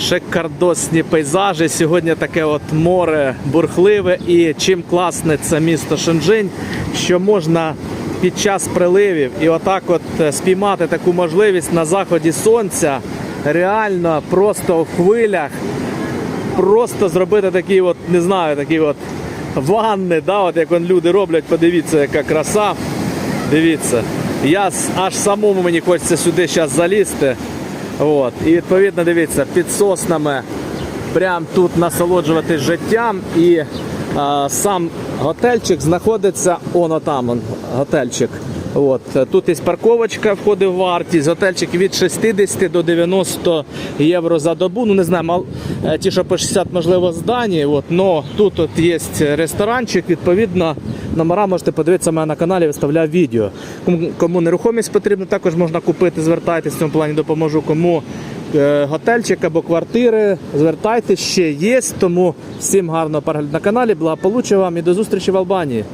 шикардосні пейзажі. Сьогодні таке от море бурхливе. І чим класне це місто Шенжинь, що можна під час приливів і отак от е, спіймати таку можливість на заході сонця. Реально просто в хвилях просто зробити такі от, не знаю, такі от ванни, да, от як люди роблять, подивіться, яка краса. Дивіться. Я аж самому мені хочеться сюди зараз залізти. От. І відповідно дивіться, під соснами прямо тут насолоджуватись життям. І а, сам готельчик знаходиться он там, он, готельчик. От. Тут є парковочка, входить в вартість. Готельчик від 60 до 90 євро за добу. Ну не знаю, мал, е, ті, що по 60, можливо, здані. От. Но тут от є ресторанчик, відповідно, номера можете подивитися мене на каналі, виставляв відео. Кому, нерухомість потрібна, також можна купити, звертайтесь в цьому плані допоможу. Кому е, готельчик або квартири, звертайтесь, ще є. Тому всім гарного перегляду на каналі, благополуччя вам і до зустрічі в Албанії.